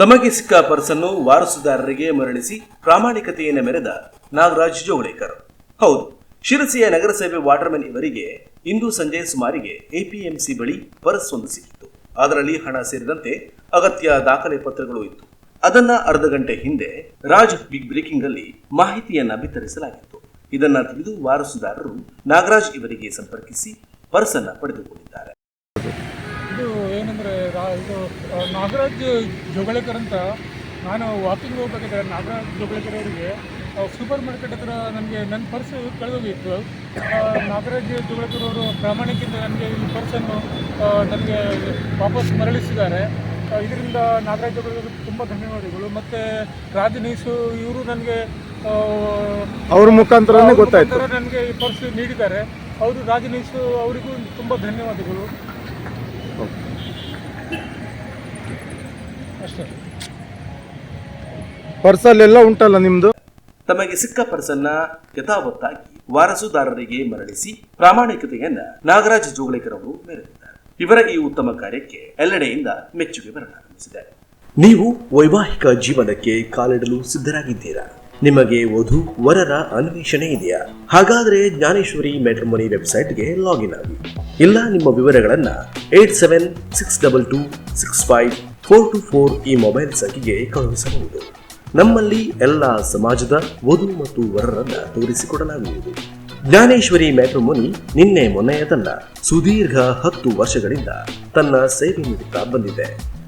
ತಮಗೆ ಸಿಕ್ಕ ಪರ್ಸನ್ನು ವಾರಸುದಾರರಿಗೆ ಮರಳಿಸಿ ಪ್ರಾಮಾಣಿಕತೆಯನ್ನು ಮೆರೆದ ನಾಗರಾಜ್ ಜೋಗಳೇಕರ್ ಹೌದು, ಶಿರಸಿಯ ನಗರಸಭೆ ವಾಟರ್ಮನ್ ಇವರಿಗೆ ಇಂದು ಸಂಜೆ ಸುಮಾರಿಗೆ ಎಪಿಎಂಸಿ ಬಳಿ ಪರ್ಸ್ ಒಂದು ಸಿಕ್ಕಿತ್ತು ಅದರಲ್ಲಿ ಹಣ ಸೇರಿದಂತೆ ಅಗತ್ಯ ದಾಖಲೆ ಪತ್ರಗಳು ಇತ್ತು. ಅದನ್ನ ಅರ್ಧ ಗಂಟೆ ಹಿಂದೆ ರಾಜ್ ಬಿಗ್ ಬ್ರೇಕಿಂಗ್ ಅಲ್ಲಿ ಮಾಹಿತಿಯನ್ನ ಬಿತ್ತರಿಸಲಾಗಿತ್ತು. ಇದನ್ನ ತಿಳಿದು ವಾರಸುದಾರರು ನಾಗರಾಜ್ ಇವರಿಗೆ ಸಂಪರ್ಕಿಸಿ ಪರ್ಸನ್ನ ಪಡೆದುಕೊಂಡಿದ್ದಾರೆ. ಇದು ಏನಂದರೆ ಇದು ನಾಗರಾಜ್ ಜೋಗಳೇಕರ್ ಅಂತ ನಾನು ವಾಕಿಂಗ್ ಹೋಗ್ಬೇಕಾದ್ರೆ ನಾಗರಾಜ್ ಜೋಗಳೇಕರ್ ಅವರಿಗೆ ಸೂಪರ್ ಮಾರ್ಕೆಟ್ ಹತ್ರ ನನಗೆ ನನ್ನ ಪರ್ಸ್ ಕಳೆದೋಗಿತ್ತು. ನಾಗರಾಜ್ ಜೋಗಳೇಕರ್ ಅವರು ಪ್ರಾಮಾಣಿಕತೆ ನನಗೆ ಈ ಪರ್ಸನ್ನು ನನಗೆ ವಾಪಸ್ ಮರಳಿಸಿದ್ದಾರೆ. ಇದರಿಂದ ನಾಗರಾಜ್ ಜೋಗಳೇಕರ್ ತುಂಬ ಧನ್ಯವಾದಗಳು. ಮತ್ತು ರಾಜನೀಸು ಇವರು ನನಗೆ ಅವ್ರ ಮುಖಾಂತರ ಗೊತ್ತಾಯ್ತು. ನನಗೆ ಈ ಪರ್ಸ್ ನೀಡಿದ್ದಾರೆ. ಅವರು ರಾಜನೀಸು ಅವರಿಗೂ ತುಂಬ ಧನ್ಯವಾದಗಳು. ಅಷ್ಟೇ ಪರ್ಸಲ್ಲೆಲ್ಲ ಉಂಟಲ್ಲ ನಿಮ್ದು? ತಮಗೆ ಸಿಕ್ಕ ಪರ್ಸನ್ನ ಯಥಾವತ್ತಾಗಿ ವಾರಸುದಾರರಿಗೆ ಮರಳಿಸಿ ಪ್ರಾಮಾಣಿಕತೆಯನ್ನ ನಾಗರಾಜ್ ಜೋಗಳೇಕರವರು ಮೆರೆದಿದ್ದಾರೆ. ಇವರ ಈ ಉತ್ತಮ ಕಾರ್ಯಕ್ಕೆ ಎಲ್ಲೆಡೆಯಿಂದ ಮೆಚ್ಚುಗೆ ಬರಲಾರಂಭಿಸಿದೆ. ನೀವು ವೈವಾಹಿಕ ಜೀವನಕ್ಕೆ ಕಾಲಿಡಲು ಸಿದ್ಧರಾಗಿದ್ದೀರಾ? ನಿಮಗೆ ವಧು ವರರ ಅನ್ವೇಷಣೆ ಇದೆಯಾ? ಹಾಗಾದ್ರೆ ಜ್ಞಾನೇಶ್ವರಿ ಮ್ಯಾಟ್ರಿಮೋನಿ ವೆಬ್ಸೈಟ್ಗೆ ಲಾಗಿನ್ ಆಗಿ. ಇಲ್ಲ ನಿಮ್ಮ ವಿವರಗಳನ್ನ eight seven six double two six five four two four ಈ ಮೊಬೈಲ್ ಸಂಖ್ಯೆಗೆ ಕಳುಹಿಸಬಹುದು. ನಮ್ಮಲ್ಲಿ ಎಲ್ಲ ಸಮಾಜದ ವಧು ಮತ್ತು ವರರನ್ನ ತೋರಿಸಿಕೊಡಲಾಗುವುದು. ಜ್ಞಾನೇಶ್ವರಿ ಮ್ಯಾಟ್ರಿಮೋನಿ ನಿನ್ನೆ ಮೊನ್ನೆಯದಲ್ಲ ಸುದೀರ್ಘ ಹತ್ತು ವರ್ಷಗಳಿಂದ ತನ್ನ ಸೇವೆ ನೀಡುತ್ತಾ ಬಂದಿದೆ.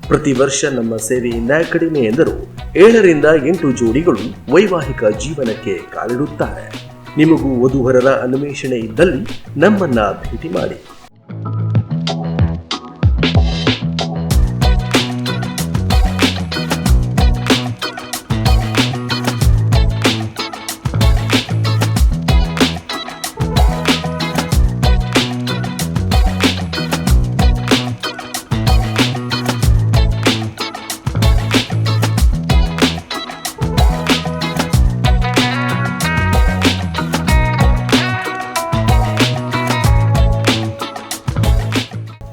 ಪ್ರತಿ ವರ್ಷ ನಮ್ಮ ಸೇವೆಯಿಂದ ಕಡಿಮೆ ಎಂದರೂ. ಏಳರಿಂದ ಎಂಟು ಜೋಡಿಗಳು ವೈವಾಹಿಕ ಜೀವನಕ್ಕೆ ಕಾಲಿಡುತ್ತಾರೆ. ನಿಮಗೂ ವಧುವರರ ಅನ್ವೇಷಣೆ ಇದ್ದಲ್ಲಿ ನಮ್ಮನ್ನ ಭೇಟಿ ಮಾಡಿ.